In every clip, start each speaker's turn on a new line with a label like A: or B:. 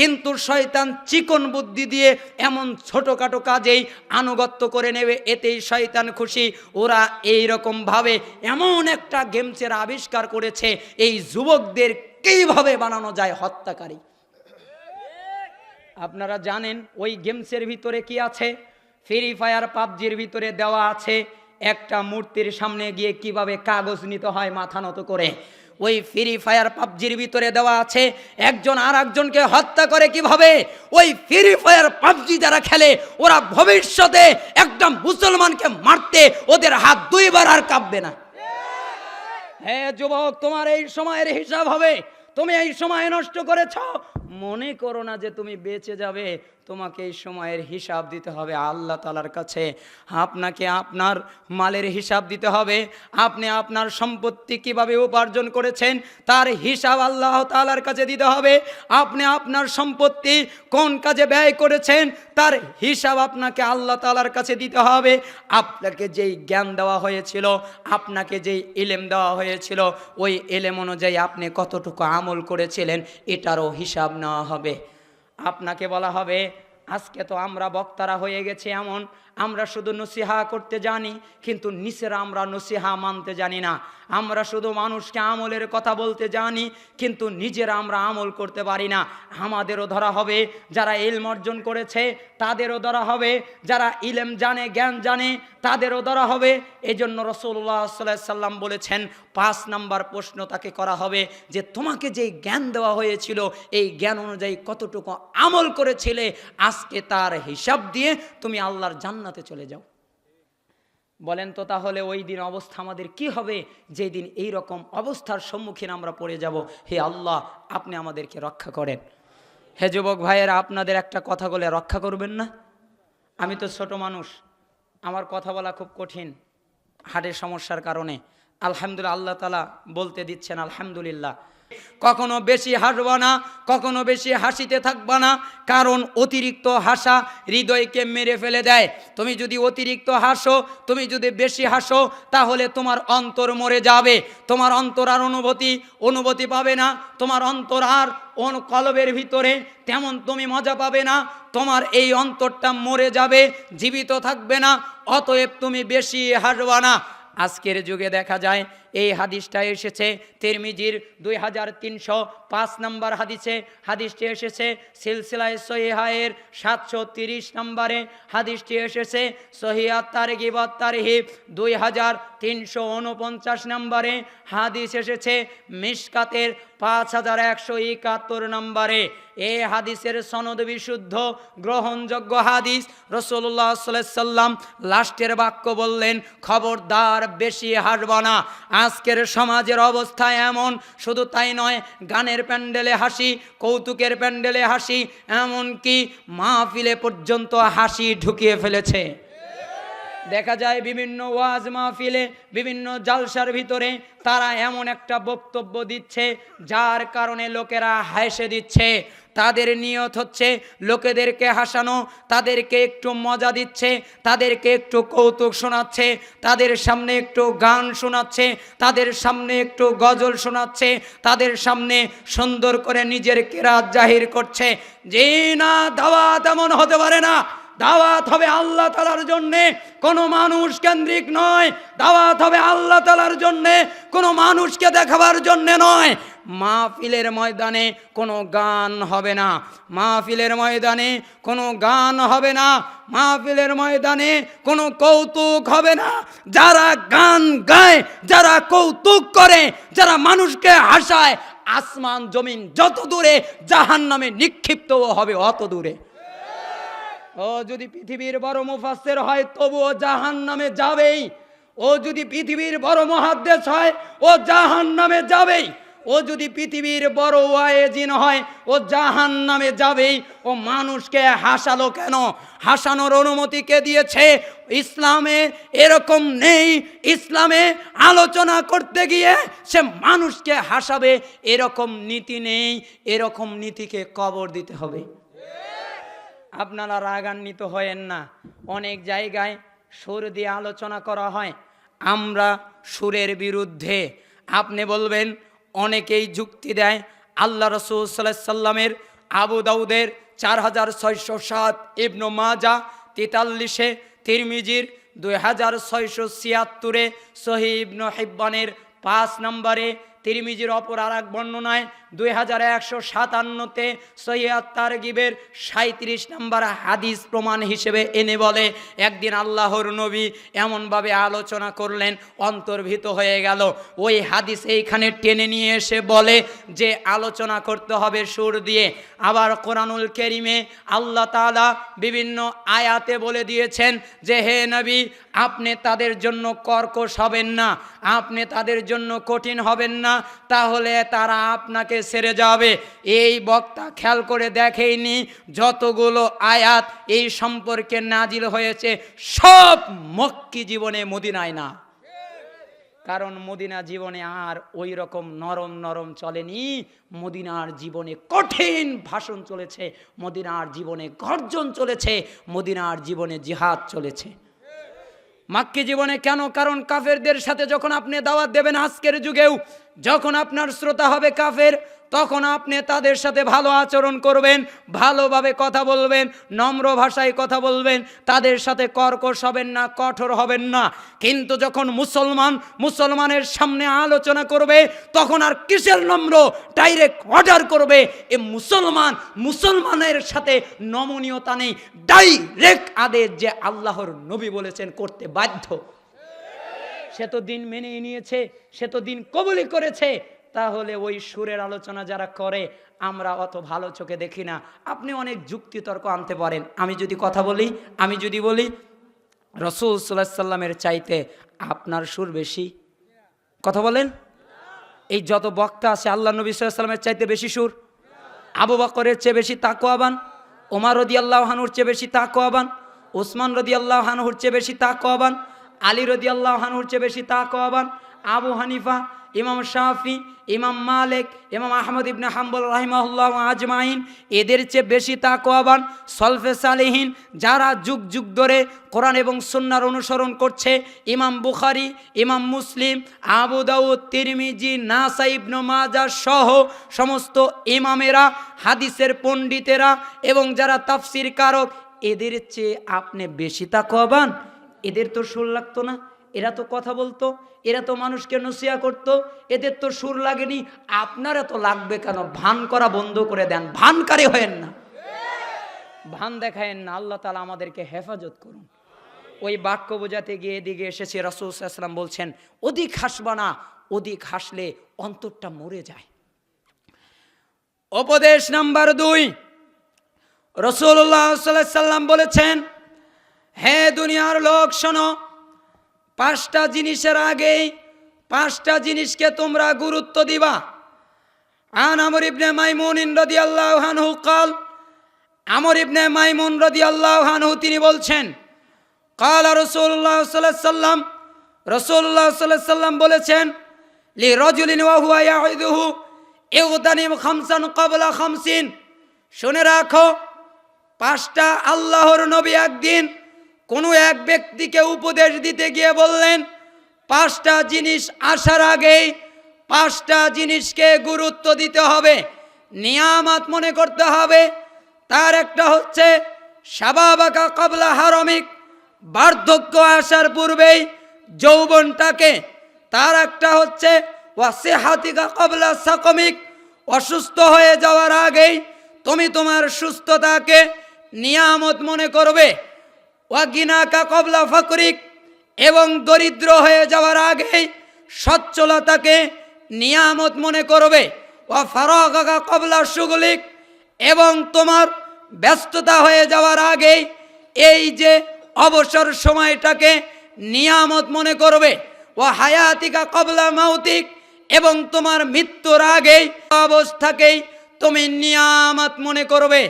A: কিন্তু শয়তান চিকন বুদ্ধি দিয়ে এমন ছোটোখাটো কাজেই আনুগত্য করে নেবে, এতেই শয়তান খুশি। ওরা এই ভাবে এমন একটা গেমসের আবিষ্কার করেছে, এই যুবকদের কীভাবে বানানো যায় হত্যাকারী? আপনারা জানেন ওই গেমসের ভিতরে কি আছে? ফ্রি ফায়ার, পাবজির ভিতরে দেওয়া আছে একটা মূর্তির সামনে গিয়ে কীভাবে কাগজ নিতে হয় মাথা নত করে। ওই ফ্রি ফায়ার পাবজির ভিতরে দেওয়া আছে। একজন আর একজনকে হত্যা করে কীভাবে? ওই ফ্রি ফায়ার পাবজি যারা খেলে, ওরা ভবিষ্যতে একদম মুসলমানকে মারতে ওদের হাত দুইবার আর কাঁপবে না। হ্যাঁ যুবক, তোমার এই সময়ের হিসাব হবে। তুমি এই সময় নষ্ট করেছ মনে করো না যে তুমি বেঁচে যাবে, তোমাকে এই সময়ের হিসাব দিতে হবে আল্লাহ তালার কাছে। আপনাকে আপনার মালের হিসাব দিতে হবে, আপনি আপনার সম্পত্তি কীভাবে উপার্জন করেছেন তার হিসাব আল্লাহ তালার কাছে দিতে হবে। আপনি আপনার সম্পত্তি কোন কাজে ব্যয় করেছেন তার হিসাব আপনাকে আল্লাহ তালার কাছে দিতে হবে। আপনাকে যেই জ্ঞান দেওয়া হয়েছিল, আপনাকে যেই ইলেম দেওয়া হয়েছিল, ওই এলেম অনুযায়ী আপনি কতটুকু আমল করেছিলেন, এটারও হিসাব নেওয়া হবে। আপনাকে বলা হবে আজকে তো আমরা বক্তারা হয়ে গেছি এমন আমরা শুধু নসিহা করতে জানি, কিন্তু নিচেরা আমরা নসিহা মানতে জানি না। আমরা শুধু মানুষকে আমলের কথা বলতে জানি, কিন্তু নিজেরা আমরা আমল করতে পারি না। আমাদেরও ধরা হবে, যারা ইলম অর্জন করেছে, তাদেরও ধরা হবে। যারা ইলেম জানে, জ্ঞান জানে, তাদেরও ধরা হবে। এই জন্য রসুল্লাহ সাল্লাম বলেছেন, পাঁচ নাম্বার প্রশ্ন তাকে করা হবে যে, তোমাকে যে জ্ঞান দেওয়া হয়েছিল, এই জ্ঞান অনুযায়ী কতটুকু আমল করেছিলে, আজকে তার হিসাব দিয়ে তুমি আল্লাহর জান্নাতে চলে যাও। বলেন তো তাহলে ওই দিন অবস্থা আমাদের কি হবে? যেই দিন এই রকম অবস্থার সম্মুখীন আমরা পড়ে যাব। হে আল্লাহ, আপনি আমাদেরকে রক্ষা করেন। হে যুবক ভাইয়েরা, আপনাদের একটা কথা বলে রক্ষা করবেন না? আমি তো ছোট মানুষ, আমার কথা বলা খুব কঠিন হার্টের সমস্যার কারণে। আলহামদুলিল্লাহ, আল্লাহ তালা বলতে দিচ্ছেন, আলহামদুলিল্লাহ। কখনো বেশি হাসবা না, কখনো বেশি হাসিতে থাকবা না। কারণ অতিরিক্ত হাসা হৃদয়কে মেরে ফেলে দেয়। তুমি যদি অতিরিক্ত হাসো, তুমি যদি বেশি হাসো, তাহলে তোমার অন্তর মরে যাবে। তোমার অন্তর আর অনুভূতি অনুভূতি পাবে না। তোমার অন্তর আর অন কলবের ভিতরে তেমন তুমি মজা পাবে না। তোমার এই অন্তরটা মরে যাবে, জীবিত থাকবে না। অতএব তুমি বেশি হাসবা না। আজকের যুগে দেখা যায় এই হাদিসটা এসেছে তেরমিজির দুই হাজার তিনশো পাঁচ নম্বর হাদিসে। হাদিসটি এসেছে সিলসিলায় সহিহায়ের সাতশো তিরিশ নম্বরে। হাদিসটি এসেছে সহিয়াত তারগিবত তারহিব দুই হাজার তিনশো উনপঞ্চাশ নম্বরে। হাদিস এসেছে মিসকাতের পাঁচ হাজার একশো একাত্তর নম্বরে। এ হাদিসের সনদ বিশুদ্ধ, গ্রহণযোগ্য হাদিস রসুল্লাহ সাল্লাম লাস্টের বাক্য বললেন, খবরদার বেশি হাসব না। আজকের সমাজের অবস্থা এমন, শুধু তাই নয়, গানের প্যান্ডেলে হাসি, কৌতুকের প্যান্ডেলে হাসি, এমনকি মাহফিলে পর্যন্ত হাসি ঢুকিয়ে ফেলেছে। দেখা যায় বিভিন্ন ওয়াজ মাহফিলে, বিভিন্ন জালসার ভিতরে তারা এমন একটা বক্তব্য দিচ্ছে, যার কারণে লোকেরা হাসে দিচ্ছে। তাদের নিয়ত হচ্ছে লোকেদেরকে হাসানো, তাদেরকে একটু মজা দিচ্ছে, তাদেরকে একটু কৌতুক শোনাচ্ছে, তাদের সামনে একটু গান শোনাচ্ছে, তাদের সামনে একটু গজল শোনাচ্ছে, তাদের সামনে সুন্দর করে নিজের কেরাত জাহির করছে। যে না দাওয়া তেমন হতে পারে না। দাওয়াত হবে আল্লাহ তালার জন্যে। কোনো মানুষ কেন্দ্রিক নয়। দাওয়াত হবে আল্লাহ তালার জন্যে। কোনো মানুষকে দেখাবার জন্যে নয়। মাহফিলের ময়দানে কোনো গান হবে না। মাহফিলের ময়দানে কোনো গান হবে না। মাহফিলের ময়দানে কোনো কৌতুক হবে না। যারা গান গায়, যারা কৌতুক করে, যারা মানুষকে হাসায়, আসমান, জমিন যত দূরে জাহান নামে নিক্ষিপ্তও হবে অত দূরে। ও যদি পৃথিবীর বড় মুফাসের হয়, তবুও জাহান নামে যাবেই। ও যদি পৃথিবীর বড় মহাদ্দেশ হয়, ও জাহান নামে যাবেই। ও যদি পৃথিবীর বড় ওয়াইজিন হয়, ও জাহান নামে যাবেই। ও মানুষকে হাসালো কেন? হাসানোর অনুমতি কে দিয়েছে? ইসলামে এরকম নেই। ইসলামে আলোচনা করতে গিয়ে সে মানুষকে হাসাবে, এরকম নীতি নেই। এরকম নীতিকে কবর দিতে হবে। আপনারা রাগান্বিত হয়েন না। অনেক জায়গায় সুর দিয়ে আলোচনা করা হয়। আমরা সুরের বিরুদ্ধে। আপনি বলবেন, অনেকেই যুক্তি দেয়, আল্লাহ রসুল সাল্লাহ সাল্লামের আবু দাউদের চার হাজার ছয়শো সাত, ইবনু মাজা তেতাল্লিশে, তিরমিজির দুই হাজার ছয়শো ছিয়াত্তরে সহি ইবনু হিব্বানের পাঁচ নম্বরে তিরমিজির অপর আর এক বর্ণনায় দুই হাজার একশো সাতান্নতে সৈয়াদ তারগিবের সাঁত্রিশ নম্বর হাদিস প্রমাণ হিসেবে এনে বলে, একদিন আল্লাহর নবী এমনভাবে আলোচনা করলেন অন্তর্ভীত হয়ে গেল। ওই হাদিস এইখানে টেনে নিয়ে এসে বলে যে, আলোচনা করতে হবে সুর দিয়ে। আবার কোরআনুল কেরিমে আল্লাহ তালা বিভিন্ন আয়াতে বলে দিয়েছেন যে, হে নবী, আপনি তাদের জন্য কর্কশ হবেন না। আপনি তাদের জন্য কঠিন হবেন না। তাহলে তারা আপনাকে সেরে যাবে। এই বক্তা খেয়াল করে দেখেইনি, যতগুলো আয়াত এই সম্পর্কে নাজিল হয়েছে, সব মক্কি জীবনে মদিনায় না। কারণ মদিনা জীবনে আর ওই রকম নরম নরম চলেনি। মদিনার জীবনে কঠিন ভাষণ চলেছে, মদিনার জীবনে গর্জন চলেছে, মদিনার জীবনে জিহাদ চলেছে। মাক্কি জীবনে কেন? কারণ কাফেরদের সাথে যখন আপনি দাওয়াত দেবেন আজকের যুগেও, যখন আপনার শ্রোতা হবে কাফের তখন আপনি তাদের সাথে ভালো আচরণ করবেন, ভালোভাবে কথা বলবেন, নম্র ভাষায় কথা বলবেন, তাদের সাথে কর্কশ হবেন না, কঠোর হবেন না। কিন্তু যখন মুসলমান মুসলমানের সামনে আলোচনা করবে, তখন আর কিসের নম্র? ডাইরেক্ট অর্ডার করবে। এ মুসলমান মুসলমানের সাথে নমনীয়তা নেই। ডাইরেক্ট আদেশ যে আল্লাহর নবী বলেছেন করতে বাধ্য। সে তো দিন মেনে নিয়েছে, সে তো দিন কবলি করেছে তাহলে ওই সুরের আলোচনা যারা করে, আমরা অত ভালো চোখে দেখি না। আপনি অনেক যুক্তিতর্ক আনতে পারেন। আমি যদি কথা বলি, আমি যদি বলি, রসুল সাল্লাহ সাল্লামের চাইতে আপনার সুর বেশি। কথা বলেন? এই যত বক্তা আছে, আল্লাহ নবী সাল্লামের চাইতে বেশি সুর। আবু বকরের চেয়ে বেশি তাকোয়াবান ওমার রদি আল্লাহ হানুর চেয়ে বেশি তাকোয়াবান ওসমান রদি আল্লাহ হানুর চেয়ে বেশি তাকোয়াবান আলী রদি আল্লাহ হানুর চেয়ে বেশি তাকোয়াবান আবু হানিফা ইমাম শাফি, ইমাম মালিক, ইমাম আহমদ ইবনে হাম্বল রাহিমাহুল্লাহ আজমাইন, এদের চেয়ে বেশি তাকোয়াবান সলফে সালেহীন যারা যুগ যুগ ধরে কোরআন এবং সুন্নার অনুসরণ করছে। ইমাম বুখারি, ইমাম মুসলিম, আবু দাউদ, তিরমিজি নাসা ইবনু মাজা সহ সমস্ত ইমামেরা, হাদিসের পণ্ডিতেরা এবং যারা তাফসির কারক এদের চেয়ে আপনি বেশি তাকোয়াবান এদের তো সুর লাগতো না। এরা তো কথা বলতো, এরা তো মানুষকে নসিয়া করত, এদের তো সুর লাগেনি। আপনারা তো লাগবে কেন? ভান করা বন্ধ করে দেন। ভানকারী হয়েন না? ভান দেখায়েন না। আল্লাহ তালা আমাদেরকে হেফাজত করুন। ওই বাক্য বোঝাতে গিয়ে এদিকে এসেছে রসুলাম বলছেন, অধিক হাসবা না, অধিক হাসলে অন্তরটা মরে যায়। উপদেশ নাম্বার দুই রসুল্লাহ সাল্লাম বলেছেন, হে দুনিয়ার লোক, শোনো পাঁচটা জিনিসের আগেই পাঁচটা জিনিসকে তোমরা গুরুত্ব দিবা। আন আমর ইবনে মাইমুন রদি আল্লাহ হানহু কাল, আমর ইবনে মাইমুন রদি আল্লাহ হানহু তিনি বলছেন, কাল রসুল্লাহ সাল্লাম রসুল্লাহ সাল্লাহ সাল্লাম বলেছেন, লি রজুলিন ওয়াহুয়া ইয়াহিদুহু ইউদানিম খামসান কাবলা খামসিন। শুনে রাখো, পাঁচটা আল্লাহর নবী একদিন কোনো এক ব্যক্তিকে উপদেশ দিতে গিয়ে বললেন, পাঁচটা জিনিস আসার আগেই পাঁচটা জিনিসকে গুরুত্ব দিতে হবে, নিয়ামাত মনে করতে হবে। তার একটা হচ্ছে সাবাবাকা কবলা হারমিক, বার্ধক্য আসার পূর্বেই যৌবনটাকে। তার একটা হচ্ছে ওয়াসেহাতিকা কবলা সাকমিক, অসুস্থ হয়ে যাওয়ার আগেই তুমি তোমার সুস্থতাকে নিয়ামত মনে করবে। ওয়াগিনাকা কবলা ফকরিক, এবং দরিদ্র হয়ে যাওয়ার আগেই সচ্ছলতাকে নিয়ামত মনে করবে। ওয়া ফারাগাকা কবলা সুগলিক এবং তোমার ব্যস্ততা হয়ে যাওয়ার আগেই এই যে অবসর সময়টাকে নিয়ামত মনে করবে। ও হায়াতিকা কবলা মাউতিক, এবং তোমার মৃত্যুর আগেই অবস্থাকেই তুমি নিয়ামত মনে করবে।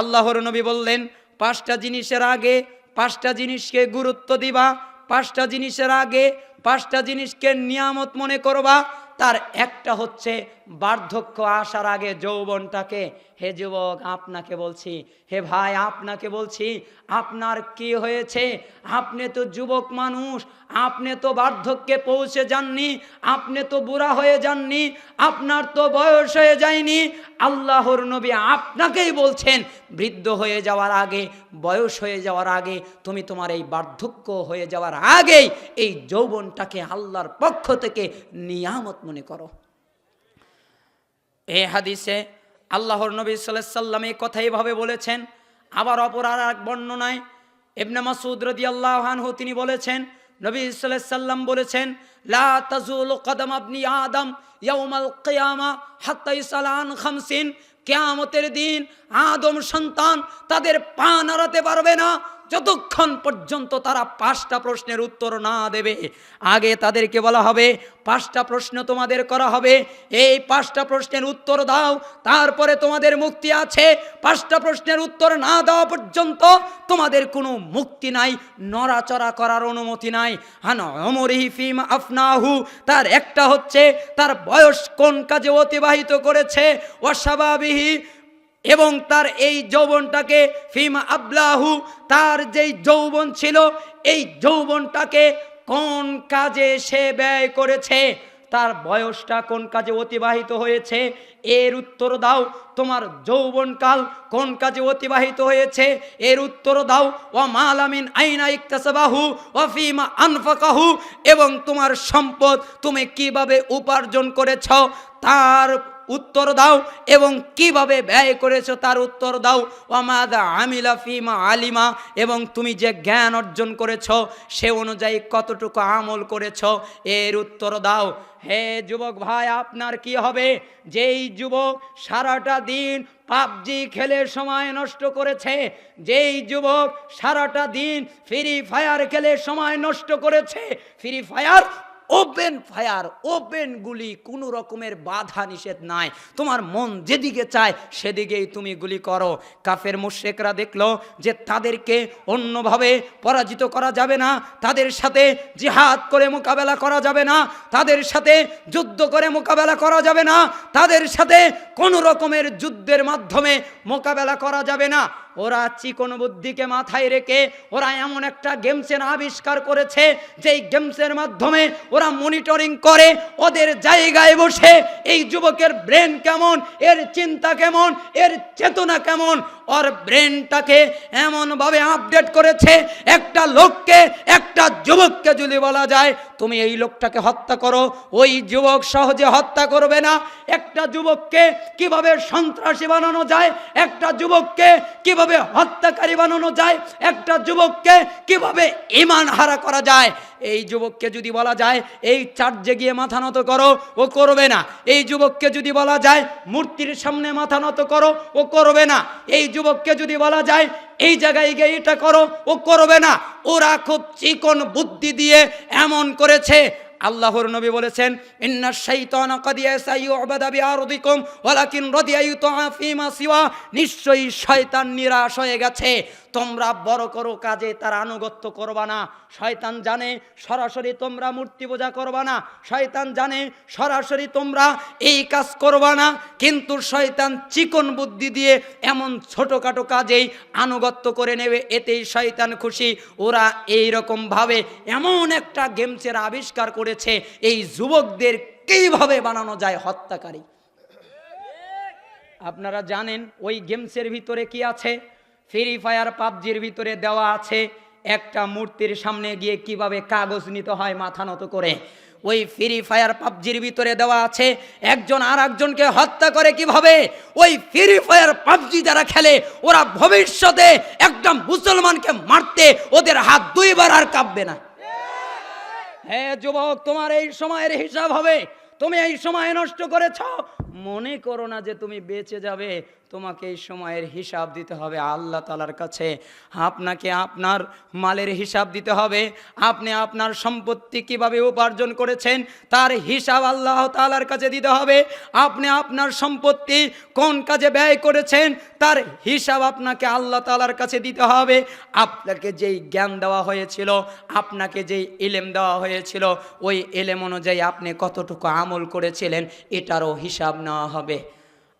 A: আল্লাহর নবী বললেন, পাঁচটা জিনিসের আগে পাঁচটা জিনিসকে গুরুত্ব দিবা, পাঁচটা জিনিসের আগে পাঁচটা জিনিসকে নিয়ামত মনে করবা, তার একটা হচ্ছে বার্ধক্য আসার আগে যৌবনটাকে, হে যুবক, আপনাকে বলছি, হে ভাই, আপনাকে বলছি, আপনার কি হয়েছে? আপনি তো যুবক মানুষ, আপনি তো বার্ধক্যে পৌঁছে যাননি, আপনি তো বুড়া হয়ে যাননি, আপনার তো বয়স হয়ে যায়নি। আল্লাহর নবী আপনাকেই বলছেন, বৃদ্ধ হয়ে যাওয়ার আগে, বয়স হয়ে যাওয়ার আগে, তুমি তোমার এই বার্ধক্য হয়ে যাওয়ার আগেই এই যৌবনটাকে আল্লাহর পক্ষ থেকে নিয়ামত মনে করো। এ হাদিসে আল্লাহর নবী সাল্লাম এই কথা এইভাবে বলেছেন। আবার অপর আর এক বর্ণনায় ইবনে মাসুদ রদি আল্লাহানহু তিনি বলেছেন, নবী সাল্লাম বলেছেন, লা কদম আপনি আদম ইয়াউমাল কিয়ামা হাত্তা খামসিন। কেয়ামতের দিন আদম সন্তান তাদের পা নাড়াতে পারবে না যতক্ষণ পর্যন্ত তারা পাঁচটা প্রশ্নের উত্তর না দেবে, আগে তাদেরকে বলা হবে, পাঁচটা প্রশ্ন তোমাদের করা হবে, এই পাঁচটা প্রশ্নের উত্তর দাও, তারপরে তোমাদের মুক্তি আছে। পাঁচটা প্রশ্নের উত্তর না দেওয়া পর্যন্ত তোমাদের কোনো মুক্তি নাই, নড়াচড়া করার অনুমতি নাই। হান আফনাহু, তার একটা হচ্ছে, তার বয়স কোন কাজে অতিবাহিত করেছে? অস্বাভাবিহি এবং তার এই যৌবনটাকে, ফিমা আবলাহু, তার যেই যৌবন ছিল, এই যৌবনটাকে কোন কাজে সে ব্যয় করেছে? তার বয়সটা কোন কাজে অতিবাহিত হয়েছে? এর উত্তর দাও, তোমার যৌবনকাল কোন কাজে অতিবাহিত হয়েছে? এর উত্তর দাও ও মালামিন আইনা ইকতাসাবাহু ও ফিমা আনফাকাহু, এবং তোমার সম্পদ তুমি কীভাবে উপার্জন করেছ? তার উত্তর দাও এবং কীভাবে ব্যয় করেছ তার উত্তর দাও। ওমাদা আমিলা ফিমা আলিমা এবং তুমি যে জ্ঞান অর্জন করেছ সে অনুযায়ী কতটুকু আমল করেছ এর উত্তর দাও। হে যুবক ভাই, আপনার কি হবে? যেই যুবক সারাটা দিন পাবজি খেলে সময় নষ্ট করেছে, যেই যুবক সারাটা দিন ফ্রি ফায়ার খেলে সময় নষ্ট করেছে, free fire open fire, open গুলি, কোনো রকমের বাধা নিষেধ নাই। তোমার মন যেদিকে চায়, সেদিকেই তুমি গুলি করো। কাফের মুশেকরা দেখল যে তাদেরকে অন্যভাবে পরাজিত করা যাবে না, তাদের সাথে জিহাদ করে মোকাবেলা করা যাবে না, তাদের সাথে যুদ্ধ করে মোকাবেলা করা যাবে না, তাদের সাথে কোনো রকমের যুদ্ধের মাধ্যমে মোকাবেলা করা যাবে না। ওরা চিকন বুদ্ধিকে মাথায় রেখে ওরা এমন একটা গেমসের আবিষ্কার করেছে, যেই গেমসের মাধ্যমে ওরা মনিটরিং করে ওদের জায়গায় বসে এই যুবকের ব্রেন কেমন, এর চিন্তা কেমন, এর চেতনা কেমন, ওর ব্রেনটাকে এমনভাবে আপডেট করেছে, একটা লোককে, একটা যুবককে যদি বলা যায়, তুমি এই লোকটাকে হত্যা করো, ওই যুবক সহজে হত্যা করবে না, একটা যুবককে কীভাবে সন্ত্রাসী বানানো যায়, একটা যুবককে কীভাবে হত্যাকারী বানানো যায়? একটা যুবককে কীভাবে ইমান হারা করা যায়? এই যুবককে যদি বলা যায়, এই চার্জে গিয়ে মাথা নত করো, ও করবে না। এই যুবককে যদি বলা যায়, মূর্তির সামনে মাথা নত করো, ও করবে না। এই যুবককে যদি বলা যায়, এই জায়গায় গিয়ে এটা করো, ও করবে না। ওরা খুব চিকন বুদ্ধি দিয়ে এমন করেছে আল্লাহর নবী বলেছেন, ইন্না শাইতানা কাদ ইয়াসাইউবাদা বিআরদিকুম, ওয়ালাকিন রাদিয়া ইউতা ফিমা সিওয়া। নিশ্চয়ই শয়তান নিরাশ হয়ে গেছে। তোমরা বড় করো কাজে, তার আনুগত্য করবা না। শয়তান জানে সরাসরি তোমরা মূর্তি পূজা করবা না। শয়তান জানে সরাসরি তোমরা এই কাজ করবা না। কিন্তু শয়তান চিকন বুদ্ধি দিয়ে এমন ছোটোখাটো কাজেই আনুগত্য করে নেবে, এতেই শয়তান খুশি। ওরা এই রকমভাবে এমন একটা গেমসের আবিষ্কার করেছে, এই যুবকদের কীভাবে বানানো যায় হত্যাকারী? আপনারা জানেন, ওই গেমসের ভিতরে কি আছে? ফ্রি ফায়ার পাবজির ভিতরে দেওয়া আছে, একটা মূর্তির সামনে গিয়ে কীভাবে কাগজ নিতে হয় মাথা নত করে। ওই ফ্রি ফায়ার পাবজির ভিতরে দেওয়া আছে, একজন আর একজনকে হত্যা করে কীভাবে? ওই ফ্রি ফায়ার পাবজি যারা খেলে, ওরা ভবিষ্যতে একটা মুসলমানকে মারতে ওদের হাত দুইবার আর কাঁপবে না। হ্যাঁ যুবক তোমার এই সময়ের হিসাব হবে। তুমি এই সময় নষ্ট করেছ মনে করো না যে তুমি বেঁচে যাবে, তোমাকে এই সময়ের হিসাব দিতে হবে আল্লাহ তালার কাছে। আপনাকে আপনার মালের হিসাব দিতে হবে। আপনি আপনার সম্পত্তি কীভাবে উপার্জন করেছেন, তার হিসাব আল্লাহ তালার কাছে দিতে হবে। আপনি আপনার সম্পত্তি কোন কাজে ব্যয় করেছেন, তার হিসাব আপনাকে আল্লাহ তালার কাছে দিতে হবে। আপনাকে যেই জ্ঞান দেওয়া হয়েছিল, আপনাকে যেই ইলেম দেওয়া হয়েছিল, ওই এলেম অনুযায়ী আপনি কতটুকু আমল করেছিলেন, এটারও হিসাব নেওয়া হবে।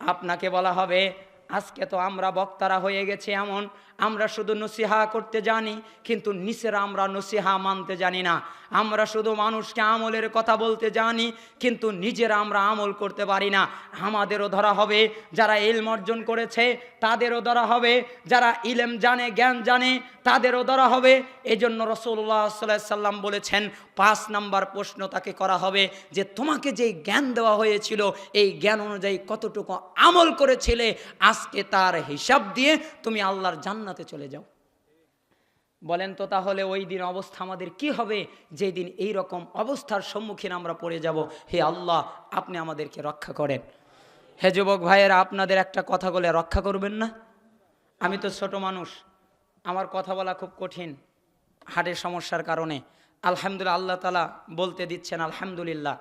A: আপনাকে বলা হবে, আজকে তো আমরা বক্তারা হয়ে গেছে এমন, আমরা শুধু নসিহা করতে জানি, কিন্তু নিচেরা আমরা নসিহা মানতে জানি না। আমরা শুধু মানুষকে আমলের কথা বলতে জানি, কিন্তু নিজেরা আমরা আমল করতে পারি না। আমাদেরও ধরা হবে, যারা ইলম অর্জন করেছে, তাদেরও ধরা হবে। যারা ইলেম জানে, জ্ঞান জানে, তাদেরও ধরা হবে। এজন্য রসুল্লাহ সাল্লাহ সাল্লাম বলেছেন, পাঁচ নাম্বার প্রশ্ন তাকে করা হবে যে, তোমাকে যেই জ্ঞান দেওয়া হয়েছিল, এই জ্ঞান অনুযায়ী কতটুকু আমল করেছিলে, আজকে তার হিসাব দিয়ে তুমি আল্লাহর জান্নাতে চলে যাও। বলেন তো তাহলে ওই দিন অবস্থা আমাদের কি হবে? যেই দিন এই রকম অবস্থার সম্মুখীন আমরা পড়ে যাব। হে আল্লাহ, আপনি আমাদেরকে রক্ষা করেন। হে যুবক ভাইয়েরা, আপনাদের একটা কথা বলে রক্ষা করবেন না? আমি তো ছোট মানুষ, আমার কথা বলা খুব কঠিন হাটের সমস্যার কারণে। আলহামদুলিল্লাহ, আল্লাহ তালা বলতে দিচ্ছেন আলহামদুলিল্লাহ।